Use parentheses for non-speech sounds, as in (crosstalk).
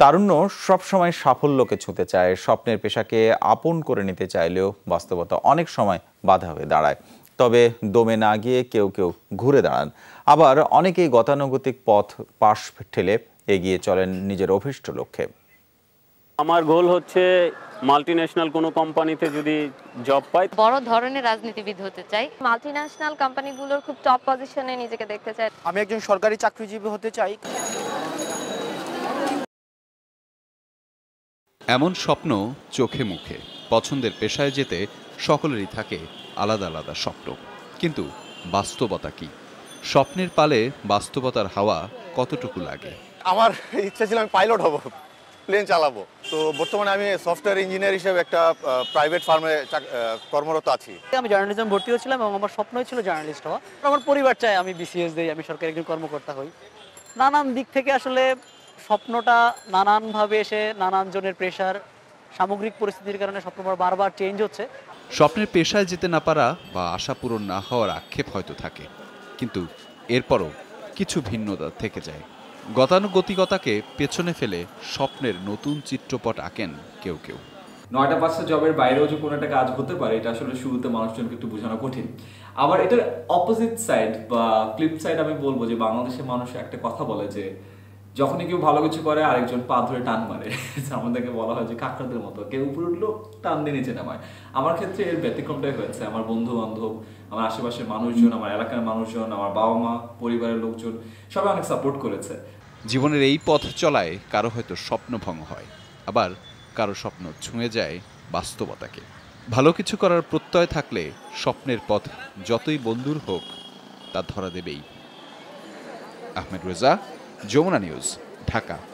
তারুণ্য সবসময় সাফল্যকে ছুঁতে চায় স্বপ্নের পেশাকে আপন করে নিতে চাইলেও বাস্তবতা অনেক সময় বাধা হয়ে দাঁড়ায়। তবে দমে না গিয়ে কেউ কেউ ঘুরে দাঁড়ান। আবার অনেকেই গতানুগতিক পথ পাশ ঠেলে এগিয়ে চলেন নিজের অভীষ্ট লক্ষ্যে। আমার গোল হচ্ছে মাল্টি ন্যাশনাল কোনো কোম্পানিতে যদি জব পাই। বড় ধরনের রাজনীতিবিদ হতে চাই। মাল্টি ন্যাশনাল কোম্পানিগুলোর খুব টপ পজিশনে নিজেকে দেখতে চাই। আমি একজন সরকারি চাকরিজীবী হতে চাই। এমন স্বপ্ন চোখে মুখে পছন্দের পেশায় যেতে সকলেরই থাকে আলাদা আলাদা স্বপ্ন। কিন্তু বাস্তবতা কি? স্বপ্নের পালে বাস্তবতার হাওয়া কতটুকু লাগে? আমার ইচ্ছা ছিল আমি পাইলট হব প্লেন চালাবো। তো বর্তমানে আমি সফটওয়্যার ইঞ্জিনিয়ার হিসেবে একটা প্রাইভেট ফার্মে কর্মরত আছি। আমি জার্নালিজম ভর্তি হয়েছিলাম এবং আমার স্বপ্নই ছিল জার্নালিস্ট হওয়া। আমার পরিবার চায় আমি বিসিএস দিই আমি সরকারি একজন কর্মকর্তা হই। নানান দিক থেকে আসলে স্বপ্নটা নানানভাবে এসে নানান জনের প্রেশার সামগ্রিক পরিস্থিতির কারণে স্বপ্ন বারবার চেঞ্জ হচ্ছে। স্বপ্নের পেশায় যেতে না পারা বা আশা পূরণ না হওয়ার আক্ষেপ হয়তো থাকে কিন্তু এরপরও কিছু ভিন্নতা থেকে যায়। গতানুগতিকতাকে পেছনে ফেলে স্বপ্নের নতুন চিত্রপট আঁকেন কেউ কেউ। নয়টা পাঁচটা জবের বাইরেও যে কোনো একটা কাজ হতে পারে এটা আসলে শুরুতে মানুষজনকে একটু বোঝানো কঠিন। আবার এটার অপোজিট সাইড বা ফ্লিপ সাইড আমি বলব যে বাংলাদেশের মানুষ একটা কথা বলে যে যখনই কেউ ভালো কিছু করে, আরেকজন পা ধরে টান মারে। (laughs) আমাদেরকে বলা হয় যে কাকড়াদের মতো। কেউ উপরে উঠল, টান দিয়ে নিচে নামায়। আমার ক্ষেত্রে এর ব্যতিক্রমটাই হয়েছে। আমার বন্ধু বান্ধব আমার আশেপাশের মানুষজন, আমার এলাকার মানুষজন, আমার বাবা মা পরিবারের লোকজন, সবাই অনেক সাপোর্ট করেছে। জীবনের এই পথ চলায় কারও হয়তো স্বপ্নভঙ্গ হয়, আবার কারও স্বপ্ন ছুঁয়ে যায় বাস্তবতাকে। ভালো কিছু করার প্রত্যয় থাকলে স্বপ্নের পথ যতই বন্ধুর হোক, তা ধরা দেবেই। আহমেদ রেজা যমুনা নিউজ ঢাকা